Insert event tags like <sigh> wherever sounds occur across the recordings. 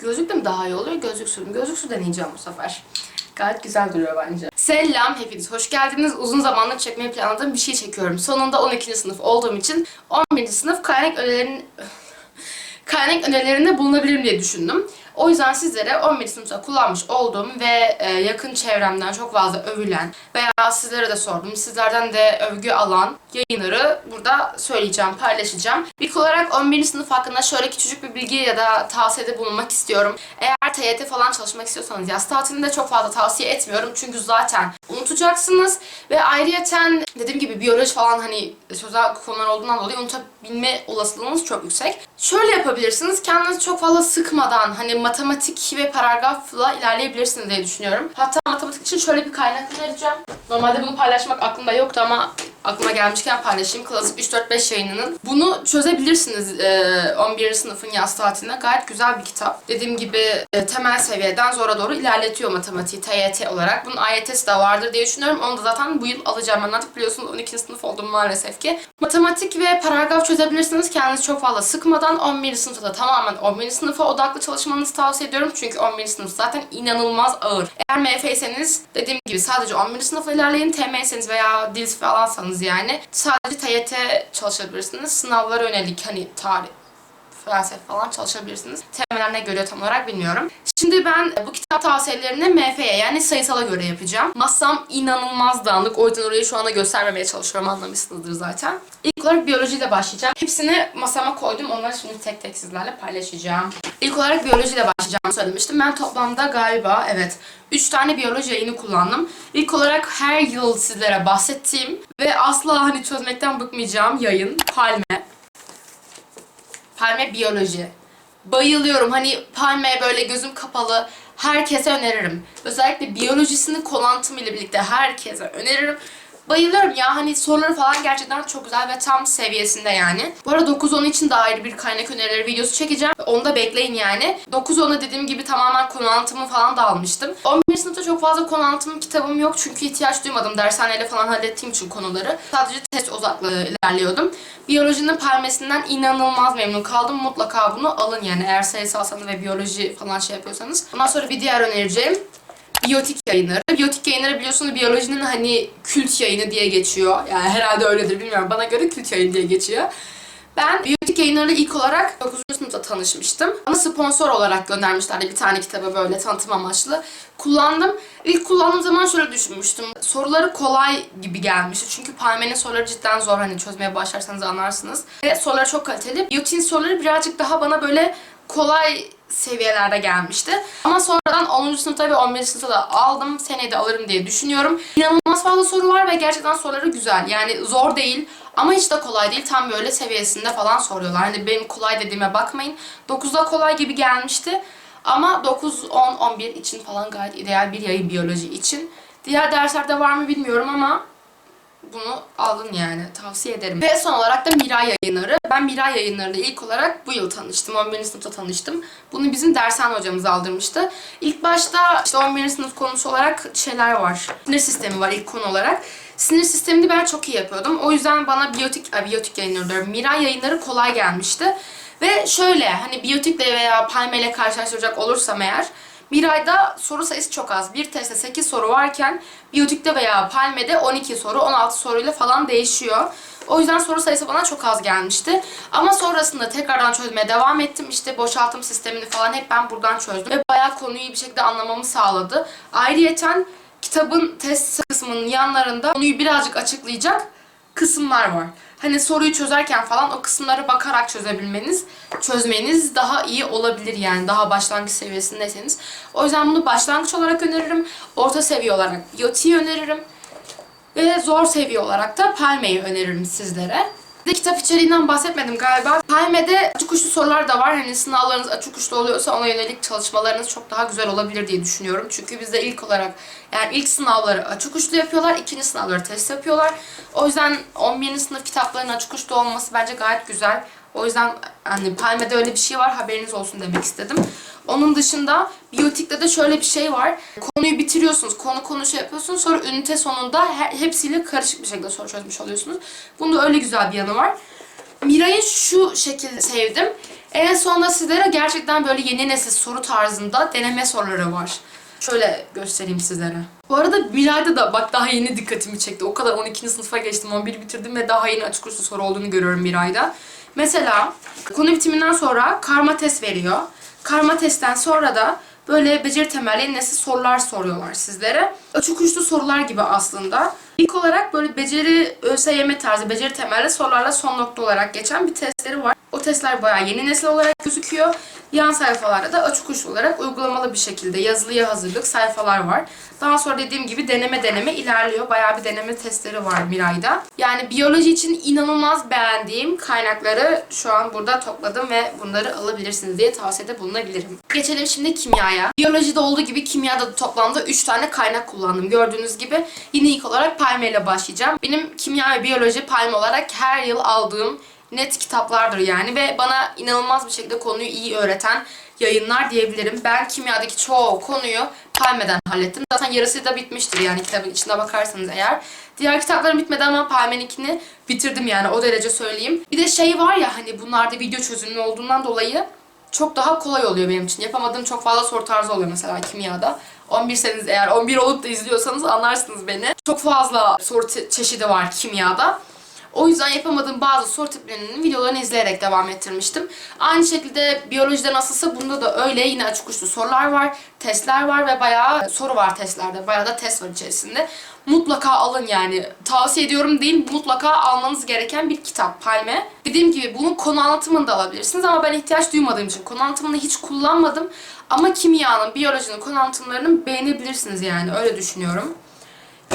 Gözlükle mi daha iyi oluyor? Gözlüksüz mü? Gözlüksüz deneyeceğim bu sefer. Gayet güzel duruyor bence. Selam hepiniz. Hoş geldiniz. Uzun zamandır çekmeyi planladığım bir şey çekiyorum. Sonunda 12. sınıf olduğum için 11. sınıf kaynak önerilerini <laughs> kaynak önerilerinde bulunabilirim diye düşündüm. O yüzden sizlere 11. sınıfta kullanmış olduğum ve e, yakın çevremden çok fazla övülen veya sizlere de sordum, sizlerden de övgü alan yayınları burada söyleyeceğim, paylaşacağım. İlk olarak 11. sınıf hakkında şöyle küçücük bir bilgi ya da tavsiyede bulunmak istiyorum. Eğer TYT falan çalışmak istiyorsanız yaz tatilinde çok fazla tavsiye etmiyorum. Çünkü zaten unutacaksınız ve ayrıyeten dediğim gibi biyoloji falan hani sözel konular olduğundan dolayı unutabilme olasılığınız çok yüksek. Şöyle yapabilirsiniz. Kendinizi çok fazla sıkmadan hani matematik ve paragrafla ilerleyebilirsiniz diye düşünüyorum. Hatta matematik için şöyle bir kaynak önereceğim. Normalde bunu paylaşmak aklımda yoktu ama aklıma gelmişken paylaşayım. Klasik 3-4-5 yayınının. Bunu çözebilirsiniz e, 11. sınıfın yaz tatilinde. Gayet güzel bir kitap. Dediğim gibi e, temel seviyeden zora doğru ilerletiyor matematiği TYT olarak. Bunun AYT'si de vardır diye düşünüyorum. Onu da zaten bu yıl alacağım. Ben artık biliyorsunuz 12. sınıf oldum maalesef ki. Matematik ve paragraf çözebilirsiniz. Kendinizi çok fazla sıkmadan 11. sınıfta da tamamen 11. sınıfa odaklı çalışmanızı tavsiye ediyorum. Çünkü 11. sınıf zaten inanılmaz ağır. Eğer MF'yseniz dediğim gibi sadece 11. sınıfla ilerleyin. TM'yseniz veya dil falansanız yani sadece TYT çalışabilirsiniz. Sınavlara yönelik hani tarih, felsefe falan çalışabilirsiniz. Temeller ne görüyor tam olarak bilmiyorum. Şimdi ben bu kitap tavsiyelerini MF'ye yani sayısala göre yapacağım. Masam inanılmaz dağınık. O yüzden orayı şu anda göstermemeye çalışıyorum anlamışsınızdır zaten. İlk olarak biyolojiyle başlayacağım. Hepsini masama koydum. Onları şimdi tek tek sizlerle paylaşacağım. İlk olarak biyolojiyle başlayacağımı söylemiştim. Ben toplamda galiba evet 3 tane biyoloji yayını kullandım. İlk olarak her yıl sizlere bahsettiğim ve asla hani çözmekten bıkmayacağım yayın Palme. Palme biyoloji. Bayılıyorum. Hani palme böyle gözüm kapalı herkese öneririm. Özellikle biyolojisini kolantım ile birlikte herkese öneririm. Bayılıyorum ya hani soruları falan gerçekten çok güzel ve tam seviyesinde yani. Bu arada 9-10 için de ayrı bir kaynak önerileri videosu çekeceğim. Onu da bekleyin yani. 9-10'a dediğim gibi tamamen konu anlatımı falan da almıştım. 11. sınıfta çok fazla konu anlatım kitabım yok çünkü ihtiyaç duymadım. Dershaneyle falan hallettiğim için konuları. Sadece test odaklı ilerliyordum. Biyolojinin palmesinden inanılmaz memnun kaldım. Mutlaka bunu alın yani eğer sayısalsanız ve biyoloji falan şey yapıyorsanız. Ondan sonra bir diğer önereceğim biyotik yayınları. Biyotik yayınları biliyorsunuz biyolojinin hani kült yayını diye geçiyor. Yani herhalde öyledir bilmiyorum. Bana göre kült yayın diye geçiyor. Ben biyotik yayınlarıyla ilk olarak 9. sınıfta tanışmıştım. Ama sponsor olarak göndermişlerdi bir tane kitabı böyle tanıtım amaçlı. Kullandım. İlk kullandığım zaman şöyle düşünmüştüm. Soruları kolay gibi gelmişti. Çünkü Palme'nin soruları cidden zor. Hani çözmeye başlarsanız anlarsınız. Ve soruları çok kaliteli. Biyotin soruları birazcık daha bana böyle kolay seviyelerde gelmişti. Ama sonradan 10. sınıfta ve 11. sınıfta da aldım. Seneye de alırım diye düşünüyorum. İnanılmaz fazla soru var ve gerçekten soruları güzel. Yani zor değil ama hiç de kolay değil. Tam böyle seviyesinde falan soruyorlar. Hani benim kolay dediğime bakmayın. 9'da kolay gibi gelmişti. Ama 9, 10, 11 için falan gayet ideal bir yayın biyoloji için. Diğer derslerde var mı bilmiyorum ama bunu alın yani. Tavsiye ederim. Ve son olarak da Miray yayınları. Ben Miray yayınlarıyla ilk olarak bu yıl tanıştım. 11. sınıfta tanıştım. Bunu bizim dershane hocamız aldırmıştı. İlk başta işte 11. sınıf konusu olarak şeyler var. Sinir sistemi var ilk konu olarak. Sinir sistemini ben çok iyi yapıyordum. O yüzden bana biyotik, ay, biyotik yayınları diyorum. Miray yayınları kolay gelmişti. Ve şöyle hani biyotikle veya palmeyle karşılaştıracak olursam eğer bir ayda soru sayısı çok az. Bir testte 8 soru varken biyotikte veya palmede 12 soru, 16 soruyla falan değişiyor. O yüzden soru sayısı bana çok az gelmişti. Ama sonrasında tekrardan çözmeye devam ettim. İşte boşaltım sistemini falan hep ben buradan çözdüm. Ve bayağı konuyu bir şekilde anlamamı sağladı. Ayrıyeten kitabın test kısmının yanlarında konuyu birazcık açıklayacak kısımlar var. Hani soruyu çözerken falan o kısımlara bakarak çözebilmeniz, çözmeniz daha iyi olabilir yani daha başlangıç seviyesindeyseniz. O yüzden bunu başlangıç olarak öneririm. Orta seviye olarak biyotiği öneririm. Ve zor seviye olarak da Palme'yi öneririm sizlere. De kitap içeriğinden bahsetmedim galiba. Palme'de açık uçlu sorular da var. Hani sınavlarınız açık uçlu oluyorsa ona yönelik çalışmalarınız çok daha güzel olabilir diye düşünüyorum. Çünkü bizde ilk olarak yani ilk sınavları açık uçlu yapıyorlar. ikinci sınavları test yapıyorlar. O yüzden 11. sınıf kitaplarının açık uçlu olması bence gayet güzel. O yüzden hani Palme'de öyle bir şey var haberiniz olsun demek istedim. Onun dışında biyotikte de şöyle bir şey var. Konuyu bitiriyorsunuz, konu konu şey yapıyorsunuz. Sonra ünite sonunda he- hepsiyle karışık bir şekilde soru çözmüş oluyorsunuz. Bunda öyle güzel bir yanı var. Miray'ı şu şekilde sevdim. En sonunda sizlere gerçekten böyle yeni nesil soru tarzında deneme soruları var. Şöyle göstereyim sizlere. Bu arada Milay'da da bak daha yeni dikkatimi çekti. O kadar 12. sınıfa geçtim, 11 bitirdim ve daha yeni açık uçlu soru olduğunu görüyorum Milay'da. Mesela konu bitiminden sonra karma test veriyor. Karma testten sonra da böyle beceri temelli nesil sorular soruyorlar sizlere. Açık uçlu sorular gibi aslında. İlk olarak böyle beceri ÖSYM tarzı beceri temelli sorularla son nokta olarak geçen bir testleri var. O testler bayağı yeni nesil olarak gözüküyor. Yan sayfalarda da açık uçlu olarak uygulamalı bir şekilde yazılıya hazırlık sayfalar var. Daha sonra dediğim gibi deneme deneme ilerliyor. Bayağı bir deneme testleri var Miray'da. Yani biyoloji için inanılmaz beğendiğim kaynakları şu an burada topladım ve bunları alabilirsiniz diye tavsiyede bulunabilirim. Geçelim şimdi kimyaya. Biyolojide olduğu gibi kimyada da toplamda 3 tane kaynak kullandım. Gördüğünüz gibi yine ilk olarak Palme ile başlayacağım. Benim kimya ve biyoloji Palme olarak her yıl aldığım net kitaplardır yani ve bana inanılmaz bir şekilde konuyu iyi öğreten yayınlar diyebilirim. Ben kimyadaki çoğu konuyu Palme'den hallettim. Zaten yarısı da bitmiştir yani kitabın içine bakarsanız eğer. Diğer kitaplarım bitmedi ama Palme'ninkini bitirdim yani o derece söyleyeyim. Bir de şey var ya hani bunlarda video çözümlü olduğundan dolayı çok daha kolay oluyor benim için. Yapamadığım çok fazla soru tarzı oluyor mesela kimyada. 11 seniz eğer 11 olup da izliyorsanız anlarsınız beni. Çok fazla soru çeşidi var kimyada. O yüzden yapamadığım bazı soru tiplerinin videolarını izleyerek devam ettirmiştim. Aynı şekilde biyolojide nasılsa bunda da öyle yine açık uçlu sorular var, testler var ve bayağı soru var testlerde. Bayağı da test var içerisinde. Mutlaka alın yani. Tavsiye ediyorum değil, mutlaka almanız gereken bir kitap Palme. Dediğim gibi bunun konu anlatımını da alabilirsiniz ama ben ihtiyaç duymadığım için konu anlatımını hiç kullanmadım. Ama kimyanın, biyolojinin konu anlatımlarını beğenebilirsiniz yani öyle düşünüyorum.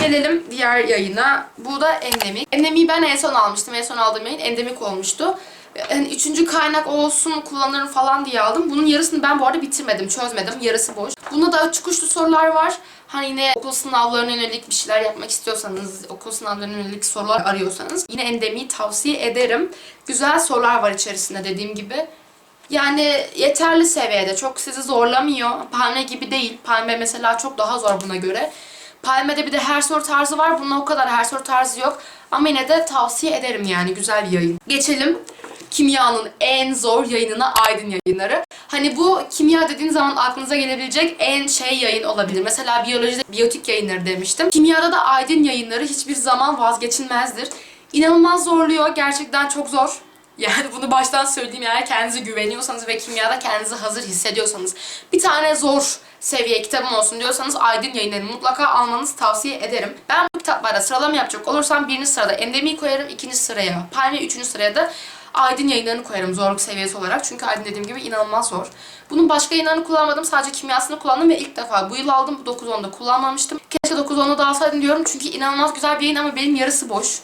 Gelelim diğer yayına. Bu da endemik. Endemiği ben en son almıştım. En son aldığım yayın endemik olmuştu. Yani üçüncü kaynak olsun kullanırım falan diye aldım. Bunun yarısını ben bu arada bitirmedim, çözmedim. Yarısı boş. Bunda da açık uçlu sorular var. Hani yine okul sınavlarına yönelik bir şeyler yapmak istiyorsanız, okul sınavlarına yönelik sorular arıyorsanız yine endemiği tavsiye ederim. Güzel sorular var içerisinde dediğim gibi. Yani yeterli seviyede. Çok sizi zorlamıyor. Palme gibi değil. Palme mesela çok daha zor buna göre. Palme'de bir de her soru tarzı var. Bunda o kadar her soru tarzı yok. Ama yine de tavsiye ederim yani güzel bir yayın. Geçelim kimyanın en zor yayınına Aydın yayınları. Hani bu kimya dediğin zaman aklınıza gelebilecek en şey yayın olabilir. Mesela biyolojide biyotik yayınları demiştim. Kimyada da Aydın yayınları hiçbir zaman vazgeçilmezdir. İnanılmaz zorluyor. Gerçekten çok zor. Yani bunu baştan söyleyeyim eğer kendinize güveniyorsanız ve kimyada kendinizi hazır hissediyorsanız bir tane zor seviye kitabım olsun diyorsanız Aydın yayınlarını mutlaka almanızı tavsiye ederim. Ben bu kitaplarda sıralama yapacak olursam birinci sırada Endemi'yi koyarım, ikinci sıraya Palme, üçüncü sıraya da Aydın yayınlarını koyarım zorluk seviyesi olarak. Çünkü Aydın dediğim gibi inanılmaz zor. Bunun başka yayınlarını kullanmadım. Sadece kimyasını kullandım ve ilk defa bu yıl aldım. Bu 9-10'da kullanmamıştım. Keşke 9-10'da da alsaydım diyorum. Çünkü inanılmaz güzel bir yayın ama benim yarısı boş.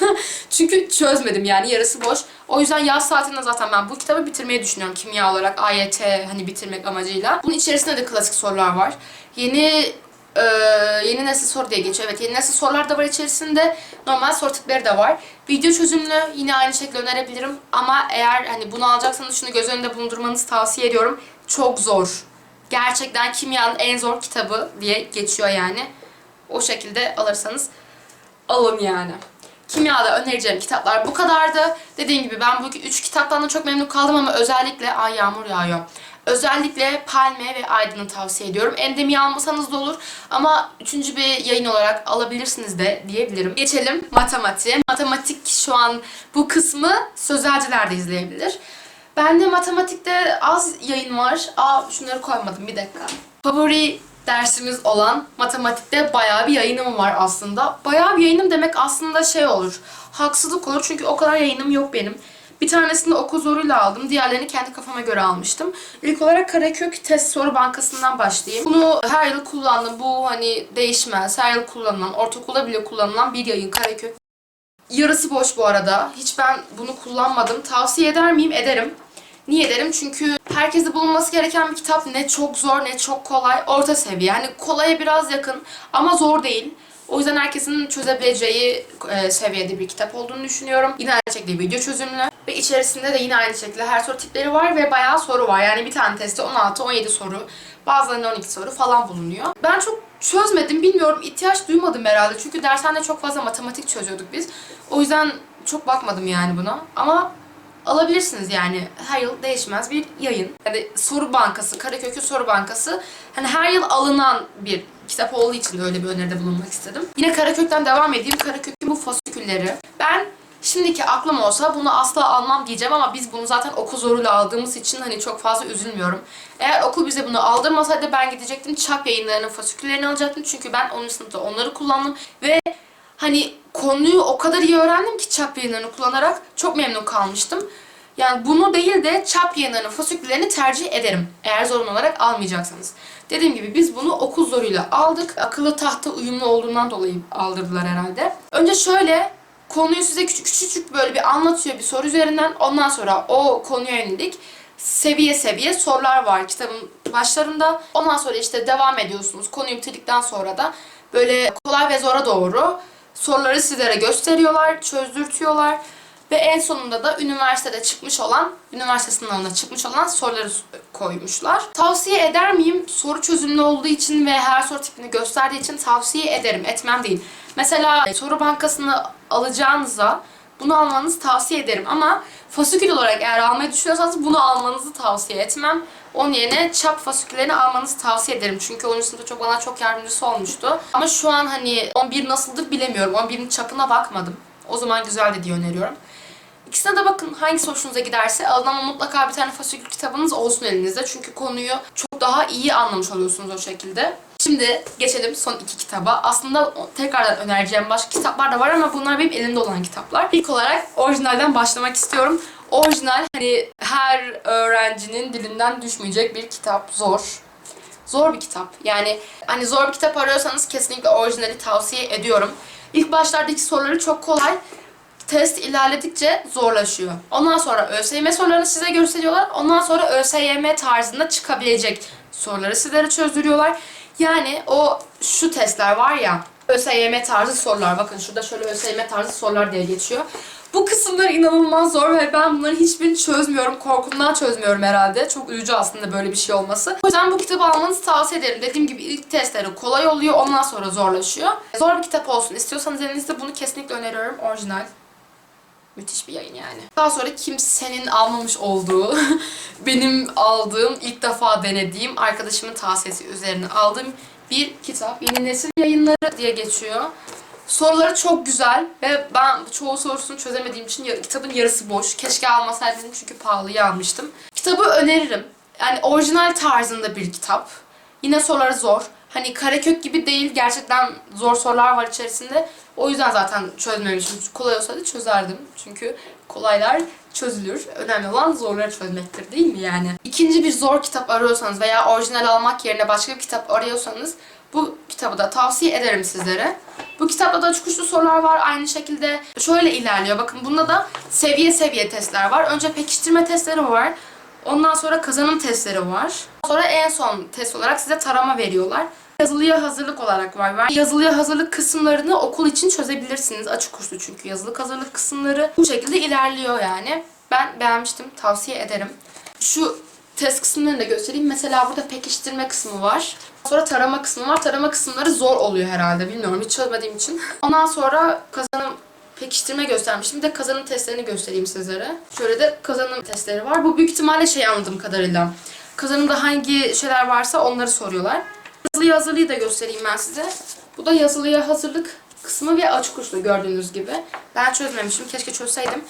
<laughs> çünkü çözmedim yani yarısı boş. O yüzden yaz saatinde zaten ben bu kitabı bitirmeyi düşünüyorum kimya olarak. AYT hani bitirmek amacıyla. Bunun içerisinde de klasik sorular var. Yeni ee, yeni nesil soru diye geçiyor. Evet yeni nesil sorular da var içerisinde. Normal soru tipleri de var. Video çözümlü yine aynı şekilde önerebilirim. Ama eğer hani bunu alacaksanız şunu göz önünde bulundurmanızı tavsiye ediyorum. Çok zor. Gerçekten kimyanın en zor kitabı diye geçiyor yani. O şekilde alırsanız alın yani. Kimyada önereceğim kitaplar bu kadardı. Dediğim gibi ben bu üç kitaptan da çok memnun kaldım ama özellikle ay yağmur yağıyor. Özellikle Palme ve Aydın'ı tavsiye ediyorum. Endemi almasanız da olur ama üçüncü bir yayın olarak alabilirsiniz de diyebilirim. Geçelim matematiğe. Matematik şu an bu kısmı sözelciler de izleyebilir. Bende matematikte az yayın var. Aa şunları koymadım bir dakika. Favori dersimiz olan matematikte bayağı bir yayınım var aslında. Bayağı bir yayınım demek aslında şey olur. Haksızlık olur çünkü o kadar yayınım yok benim. Bir tanesini okul zoruyla aldım. Diğerlerini kendi kafama göre almıştım. İlk olarak Karakök test soru bankasından başlayayım. Bunu her yıl kullandım. Bu hani değişmez. Her yıl kullanılan, ortaokulda bile kullanılan bir yayın Karakök. Yarısı boş bu arada. Hiç ben bunu kullanmadım. Tavsiye eder miyim? Ederim. Niye ederim? Çünkü herkeste bulunması gereken bir kitap ne çok zor ne çok kolay. Orta seviye. Yani kolaya biraz yakın ama zor değil. O yüzden herkesin çözebileceği e, seviyede bir kitap olduğunu düşünüyorum. Yine aynı şekilde video çözümlü ve içerisinde de yine aynı şekilde her soru tipleri var ve bayağı soru var. Yani bir tane testte 16-17 soru, bazılarında 12 soru falan bulunuyor. Ben çok çözmedim bilmiyorum ihtiyaç duymadım herhalde çünkü dershanede çok fazla matematik çözüyorduk biz. O yüzden çok bakmadım yani buna ama alabilirsiniz yani. Her yıl değişmez bir yayın. Yani soru bankası, Karakök'ün soru bankası. Hani her yıl alınan bir kitap olduğu için öyle bir öneride bulunmak istedim. Yine Karakök'ten devam edeyim. Karakök'ün bu fasikülleri. Ben şimdiki aklım olsa bunu asla almam diyeceğim ama biz bunu zaten okul zoruyla aldığımız için hani çok fazla üzülmüyorum. Eğer okul bize bunu aldırmasaydı ben gidecektim çap yayınlarının fasiküllerini alacaktım. Çünkü ben 10. sınıfta onları kullandım ve hani konuyu o kadar iyi öğrendim ki çap yayınlarını kullanarak çok memnun kalmıştım. Yani bunu değil de çap yayınlarının fasiküllerini tercih ederim. Eğer zorunlu olarak almayacaksanız. Dediğim gibi biz bunu okul zoruyla aldık. Akıllı tahta uyumlu olduğundan dolayı aldırdılar herhalde. Önce şöyle konuyu size küçük küçük böyle bir anlatıyor bir soru üzerinden. Ondan sonra o konuya yönelik seviye seviye sorular var kitabın başlarında. Ondan sonra işte devam ediyorsunuz. Konuyu bitirdikten sonra da böyle kolay ve zora doğru soruları sizlere gösteriyorlar, çözdürtüyorlar. Ve en sonunda da üniversitede çıkmış olan, üniversite sınavında çıkmış olan soruları koymuşlar. Tavsiye eder miyim? Soru çözümlü olduğu için ve her soru tipini gösterdiği için tavsiye ederim, etmem değil. Mesela e, soru bankasını alacağınıza bunu almanızı tavsiye ederim ama fasikül olarak eğer almayı düşünüyorsanız bunu almanızı tavsiye etmem. Onun yerine çap fasiküllerini almanızı tavsiye ederim. Çünkü 10. sınıfta çok bana çok yardımcısı olmuştu. Ama şu an hani 11 nasıldır bilemiyorum. 11'in çapına bakmadım. O zaman güzeldi diye öneriyorum. İkisine de bakın hangisi hoşunuza giderse alın ama mutlaka bir tane fasikül kitabınız olsun elinizde. Çünkü konuyu çok daha iyi anlamış oluyorsunuz o şekilde. Şimdi geçelim son iki kitaba. Aslında tekrardan önereceğim başka kitaplar da var ama bunlar benim elimde olan kitaplar. İlk olarak orijinalden başlamak istiyorum. Orijinal hani her öğrencinin dilinden düşmeyecek bir kitap. Zor. Zor bir kitap. Yani hani zor bir kitap arıyorsanız kesinlikle orijinali tavsiye ediyorum. İlk başlardaki soruları çok kolay test ilerledikçe zorlaşıyor. Ondan sonra ÖSYM sorularını size gösteriyorlar. Ondan sonra ÖSYM tarzında çıkabilecek soruları sizlere çözdürüyorlar. Yani o şu testler var ya ÖSYM tarzı sorular. Bakın şurada şöyle ÖSYM tarzı sorular diye geçiyor. Bu kısımlar inanılmaz zor ve ben bunların hiçbirini çözmüyorum. Korkumdan çözmüyorum herhalde. Çok üzücü aslında böyle bir şey olması. O yüzden bu kitabı almanızı tavsiye ederim. Dediğim gibi ilk testleri kolay oluyor. Ondan sonra zorlaşıyor. Zor bir kitap olsun istiyorsanız elinizde bunu kesinlikle öneriyorum. Orijinal. Müthiş bir yayın yani. Daha sonra kimsenin almamış olduğu, <laughs> benim aldığım, ilk defa denediğim, arkadaşımın tavsiyesi üzerine aldığım bir kitap. Yeni nesil yayınları diye geçiyor. Soruları çok güzel ve ben çoğu sorusunu çözemediğim için kitabın yarısı boş. Keşke almasaydım çünkü pahalıya almıştım. Kitabı öneririm. Yani orijinal tarzında bir kitap. Yine soruları zor. Hani Karakök gibi değil. Gerçekten zor sorular var içerisinde. O yüzden zaten çözmemişim. Kolay olsaydı çözerdim. Çünkü kolaylar çözülür. Önemli olan zorları çözmektir değil mi yani? İkinci bir zor kitap arıyorsanız veya orijinal almak yerine başka bir kitap arıyorsanız bu kitabı da tavsiye ederim sizlere. Bu kitapta da çıkışlı sorular var. Aynı şekilde şöyle ilerliyor. Bakın bunda da seviye seviye testler var. Önce pekiştirme testleri var. Ondan sonra kazanım testleri var. Sonra en son test olarak size tarama veriyorlar. Yazılıya hazırlık olarak var. var. Yazılıya hazırlık kısımlarını okul için çözebilirsiniz. Açık kurslu çünkü yazılı hazırlık kısımları bu şekilde ilerliyor yani. Ben beğenmiştim. Tavsiye ederim. Şu test kısımlarını da göstereyim. Mesela burada pekiştirme kısmı var. Sonra tarama kısmı var. Tarama kısımları zor oluyor herhalde. Bilmiyorum hiç çözmediğim için. Ondan sonra kazanım pekiştirme göstermiştim. Bir de kazanım testlerini göstereyim sizlere. Şöyle de kazanım testleri var. Bu büyük ihtimalle şey anladığım kadarıyla. Kazanımda hangi şeyler varsa onları soruyorlar. Yazılıya hazırlığı da göstereyim ben size. Bu da yazılıya hazırlık kısmı ve açık uçlu gördüğünüz gibi. Ben çözmemişim. Keşke çözseydim.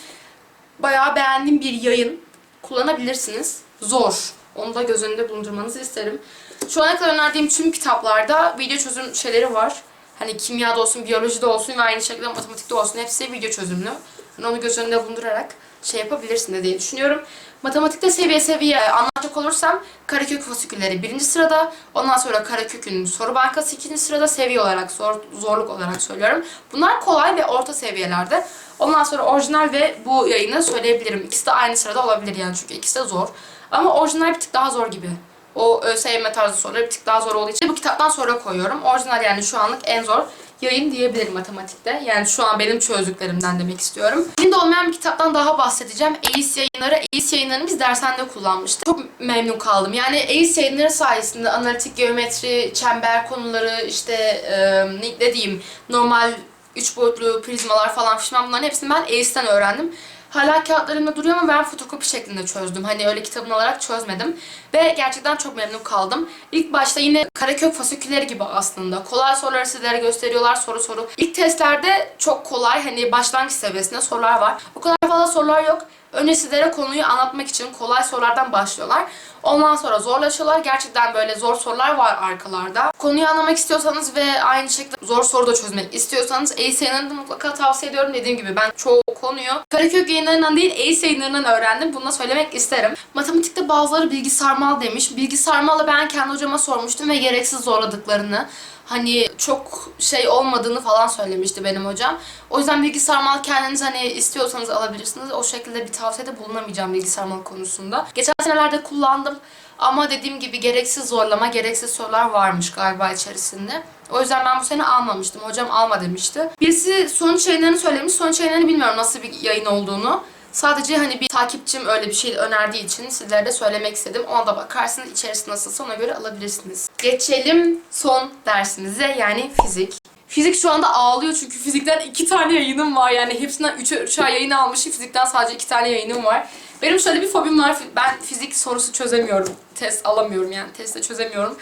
Bayağı beğendiğim bir yayın. Kullanabilirsiniz. Zor. Onu da göz önünde bulundurmanızı isterim. Şu ana kadar önerdiğim tüm kitaplarda video çözüm şeyleri var. Hani kimyada olsun, biyolojide olsun ve aynı şekilde matematikte olsun hepsi video çözümlü. Hani onu göz önünde bulundurarak şey yapabilirsin de diye düşünüyorum. Matematikte seviye seviye anlatacak olursam Karakök fasikülleri birinci sırada. Ondan sonra Karakök'ün soru bankası ikinci sırada seviye olarak, zor, zorluk olarak söylüyorum. Bunlar kolay ve orta seviyelerde. Ondan sonra orijinal ve bu yayını söyleyebilirim. İkisi de aynı sırada olabilir yani çünkü ikisi de zor. Ama orijinal bir tık daha zor gibi. O ÖSYM tarzı sorular bir tık daha zor olduğu için bu kitaptan sonra koyuyorum. Orijinal yani şu anlık en zor yayın diyebilirim matematikte. Yani şu an benim çözdüklerimden demek istiyorum. Elimde olmayan bir kitaptan daha bahsedeceğim. EIS yayınları. EIS yayınlarını biz dershanede kullanmıştık. Çok memnun kaldım. Yani EIS yayınları sayesinde analitik geometri, çember konuları, işte e, ne diyeyim normal üç boyutlu prizmalar falan fişman bunların hepsini ben EIS'ten öğrendim. Hala kağıtlarımda duruyor ama ben fotokopi şeklinde çözdüm. Hani öyle kitabını alarak çözmedim. Ve gerçekten çok memnun kaldım. İlk başta yine karakök fasikülleri gibi aslında. Kolay soruları sizlere gösteriyorlar soru soru. İlk testlerde çok kolay hani başlangıç seviyesinde sorular var. O kadar fazla sorular yok. Önce sizlere konuyu anlatmak için kolay sorulardan başlıyorlar. Ondan sonra zorlaşıyorlar. Gerçekten böyle zor sorular var arkalarda. Konuyu anlamak istiyorsanız ve aynı şekilde zor soru da çözmek istiyorsanız Ace yayınlarını mutlaka tavsiye ediyorum. Dediğim gibi ben çoğu konuyu Karakök yayınlarından değil Ace yayınlarından öğrendim. Bunu da söylemek isterim. Matematikte bazıları bilgi sarmal demiş. Bilgi sarmalı ben kendi hocama sormuştum ve gereksiz zorladıklarını hani çok şey olmadığını falan söylemişti benim hocam. O yüzden bilgi sarmal kendiniz hani istiyorsanız alabilirsiniz. O şekilde bir tavsiyede bulunamayacağım bilgi sarmal konusunda. Geçen senelerde kullandım ama dediğim gibi gereksiz zorlama, gereksiz sorular varmış galiba içerisinde. O yüzden ben bu sene almamıştım. Hocam alma demişti. Birisi sonuç yayınlarını söylemiş. Sonuç yayınlarını bilmiyorum nasıl bir yayın olduğunu. Sadece hani bir takipçim öyle bir şey önerdiği için sizlere de söylemek istedim. Ona da bakarsınız içerisi nasılsa ona göre alabilirsiniz. Geçelim son dersimize yani fizik. Fizik şu anda ağlıyor çünkü fizikten iki tane yayınım var yani hepsinden üçer üçer yayın almışım. Fizikten sadece iki tane yayınım var. Benim şöyle bir fobim var. Ben fizik sorusu çözemiyorum. Test alamıyorum yani. Testte çözemiyorum.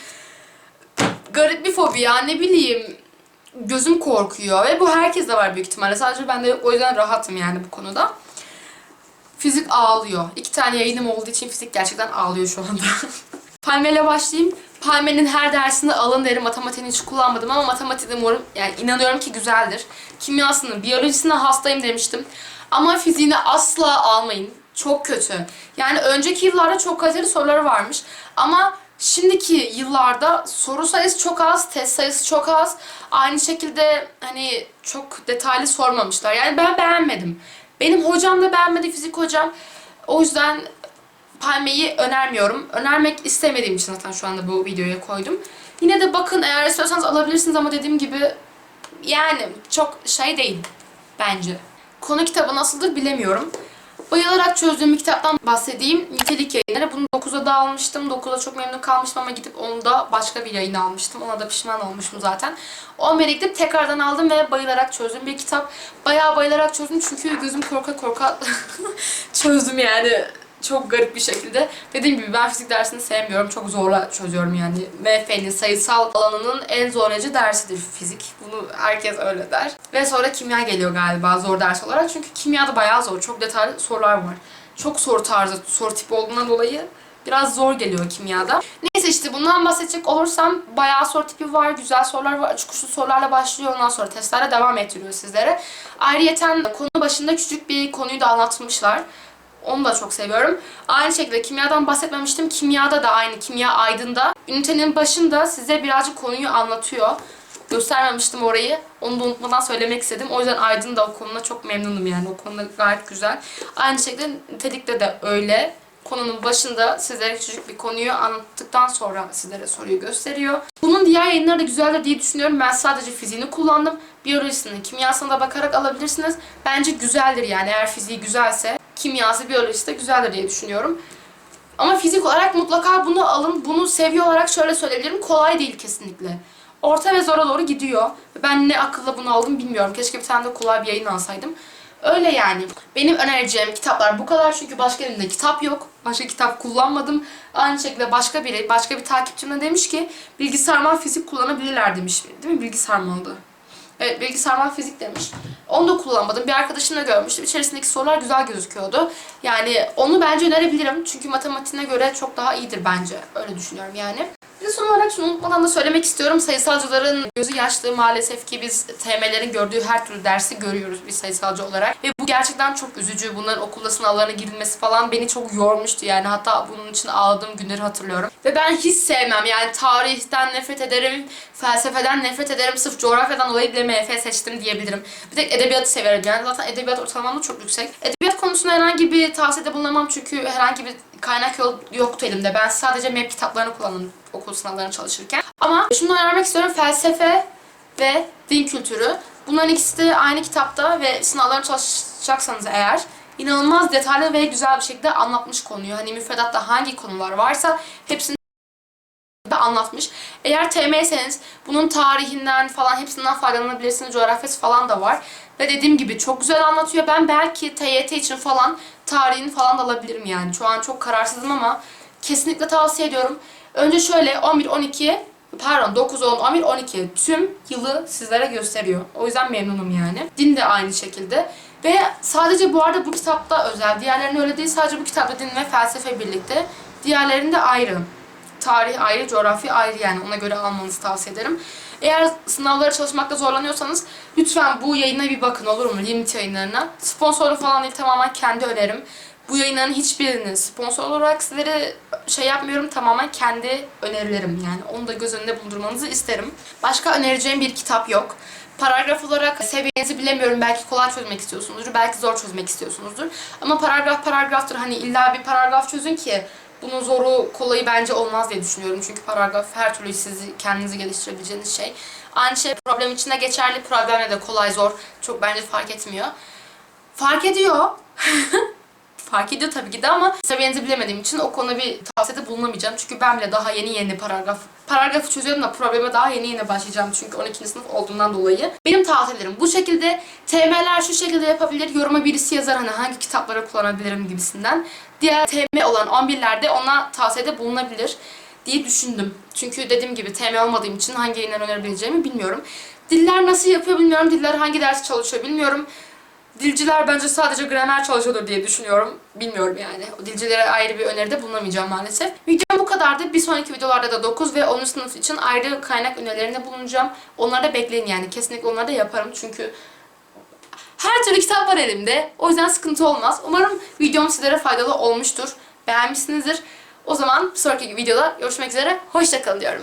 Garip bir fobi ya ne bileyim. Gözüm korkuyor ve bu herkeste var büyük ihtimalle. Sadece bende yok. O yüzden rahatım yani bu konuda. Fizik ağlıyor. İki tane yayınım olduğu için fizik gerçekten ağlıyor şu anda. <laughs> Palmeyle başlayayım. Palme'nin her dersinde alın derim. Matematiğini hiç kullanmadım ama matematiği umarım yani inanıyorum ki güzeldir. Kimyasını, biyolojisine hastayım demiştim. Ama fiziğini asla almayın. Çok kötü. Yani önceki yıllarda çok kaliteli soruları varmış. Ama şimdiki yıllarda soru sayısı çok az, test sayısı çok az. Aynı şekilde hani çok detaylı sormamışlar. Yani ben beğenmedim. Benim hocam da beğenmedi fizik hocam. O yüzden Palme'yi önermiyorum. Önermek istemediğim için zaten şu anda bu videoya koydum. Yine de bakın eğer istiyorsanız alabilirsiniz ama dediğim gibi yani çok şey değil bence. Konu kitabı nasıldır bilemiyorum. Bayılarak çözdüğüm bir kitaptan bahsedeyim. Nitelik yayınları. Bunu 9'a da almıştım. 9'a çok memnun kalmıştım ama gidip onu da başka bir yayın almıştım. Ona da pişman olmuşum zaten. 11'e gidip tekrardan aldım ve bayılarak çözdüm bir kitap. Bayağı bayılarak çözdüm çünkü gözüm korka korka <laughs> çözdüm yani çok garip bir şekilde. Dediğim gibi ben fizik dersini sevmiyorum. Çok zorla çözüyorum yani. MF'nin sayısal alanının en zorlayıcı dersidir fizik. Bunu herkes öyle der. Ve sonra kimya geliyor galiba zor ders olarak. Çünkü kimya da bayağı zor. Çok detaylı sorular var. Çok soru tarzı, soru tipi olduğundan dolayı biraz zor geliyor kimyada. Neyse işte bundan bahsedecek olursam bayağı soru tipi var, güzel sorular var, açık uçlu sorularla başlıyor. Ondan sonra testlerle devam ettiriyor sizlere. Ayrıyeten konu başında küçük bir konuyu da anlatmışlar. Onu da çok seviyorum. Aynı şekilde kimyadan bahsetmemiştim. Kimyada da aynı. Kimya Aydın'da. Ünitenin başında size birazcık konuyu anlatıyor. Göstermemiştim orayı. Onu da unutmadan söylemek istedim. O yüzden Aydın'da o konuda çok memnunum yani. O konuda gayet güzel. Aynı şekilde nitelikte de öyle. Konunun başında sizlere küçük bir konuyu anlattıktan sonra sizlere soruyu gösteriyor. Bunun diğer yayınları da güzeldir diye düşünüyorum. Ben sadece fiziğini kullandım. Biyolojisini, kimyasına da bakarak alabilirsiniz. Bence güzeldir yani eğer fiziği güzelse. Kimyası, biyolojisi de güzeldir diye düşünüyorum. Ama fizik olarak mutlaka bunu alın. Bunu seviye olarak şöyle söyleyebilirim. Kolay değil kesinlikle. Orta ve zora doğru gidiyor. Ben ne akılla bunu aldım bilmiyorum. Keşke bir tane de kolay bir yayın alsaydım. Öyle yani. Benim önereceğim kitaplar bu kadar çünkü başka elimde kitap yok. Başka kitap kullanmadım. Aynı şekilde başka biri, başka bir takipçim de demiş ki bilgi sarmal fizik kullanabilirler demiş. Değil mi? Bilgi sarmaldı. Evet bilgi sarmal fizik demiş. Onu da kullanmadım. Bir arkadaşımla görmüştüm. İçerisindeki sorular güzel gözüküyordu. Yani onu bence önerebilirim. Çünkü matematiğine göre çok daha iyidir bence. Öyle düşünüyorum yani. Bir de son olarak şunu unutmadan da söylemek istiyorum. Sayısalcıların gözü yaşlı maalesef ki biz TM'lerin gördüğü her türlü dersi görüyoruz bir sayısalcı olarak. Ve bu gerçekten çok üzücü. Bunların okulda sınavlarına girilmesi falan beni çok yormuştu yani. Hatta bunun için ağladığım günleri hatırlıyorum. Ve ben hiç sevmem. Yani tarihten nefret ederim, felsefeden nefret ederim. Sırf coğrafyadan dolayı bile MF seçtim diyebilirim. Bir tek edebiyatı severim yani. Zaten edebiyat ortalamam da çok yüksek. Edebiyat konusunda herhangi bir tavsiyede bulunamam çünkü herhangi bir kaynak yoktu elimde. Ben sadece MEP kitaplarını kullandım okul sınavlarına çalışırken. Ama şunu önermek istiyorum. Felsefe ve din kültürü. Bunların ikisi de aynı kitapta ve sınavlarına çalışacaksanız eğer inanılmaz detaylı ve güzel bir şekilde anlatmış konuyu. Hani müfredatta hangi konular varsa hepsini de anlatmış. Eğer TM'seniz bunun tarihinden falan hepsinden faydalanabilirsiniz. Coğrafyası falan da var. Ve dediğim gibi çok güzel anlatıyor. Ben belki TYT için falan tarihini falan da alabilirim yani. Şu an çok kararsızım ama kesinlikle tavsiye ediyorum. Önce şöyle 11 12 pardon 9 10 11 12 tüm yılı sizlere gösteriyor. O yüzden memnunum yani. Din de aynı şekilde. Ve sadece bu arada bu kitapta özel. Diğerlerinin öyle değil. Sadece bu kitapta din ve felsefe birlikte. Diğerlerinde ayrı. Tarih ayrı, coğrafya ayrı yani. Ona göre almanızı tavsiye ederim. Eğer sınavlara çalışmakta zorlanıyorsanız lütfen bu yayına bir bakın olur mu? Limit yayınlarına. Sponsorlu falan değil tamamen kendi önerim. Bu yayınların hiçbirini sponsor olarak sizlere şey yapmıyorum tamamen kendi önerilerim yani. Onu da göz önünde bulundurmanızı isterim. Başka önereceğim bir kitap yok. Paragraf olarak seviyenizi bilemiyorum. Belki kolay çözmek istiyorsunuzdur. Belki zor çözmek istiyorsunuzdur. Ama paragraf paragraftır. Hani illa bir paragraf çözün ki bunun zoru kolayı bence olmaz diye düşünüyorum. Çünkü paragraf her türlü sizi kendinizi geliştirebileceğiniz şey. Aynı şey problem içinde geçerli. Problemle de kolay zor. Çok bence fark etmiyor. Fark ediyor. <laughs> fark ediyor tabii ki de ama seviyenizi bilemediğim için o konuda bir tavsiyede bulunamayacağım. Çünkü ben bile daha yeni yeni paragraf paragrafı çözüyorum da probleme daha yeni yeni başlayacağım çünkü 12. sınıf olduğundan dolayı. Benim tavsiyelerim bu şekilde. TM'ler şu şekilde yapabilir. Yoruma birisi yazar hani hangi kitapları kullanabilirim gibisinden. Diğer TM olan 11'lerde ona tavsiyede bulunabilir diye düşündüm. Çünkü dediğim gibi TM olmadığım için hangi yayınları önerebileceğimi bilmiyorum. Diller nasıl yapıyor bilmiyorum. Diller hangi ders çalışıyor bilmiyorum. Dilciler bence sadece gramer çalışıyordur diye düşünüyorum. Bilmiyorum yani. O dilcilere ayrı bir öneride bulunamayacağım maalesef. Videom bu kadardı. Bir sonraki videolarda da 9 ve 10. sınıf için ayrı kaynak önerilerinde bulunacağım. Onları da bekleyin yani. Kesinlikle onları da yaparım çünkü her türlü kitap var elimde. O yüzden sıkıntı olmaz. Umarım videom sizlere faydalı olmuştur. Beğenmişsinizdir. O zaman bir sonraki videoda görüşmek üzere. Hoşçakalın diyorum.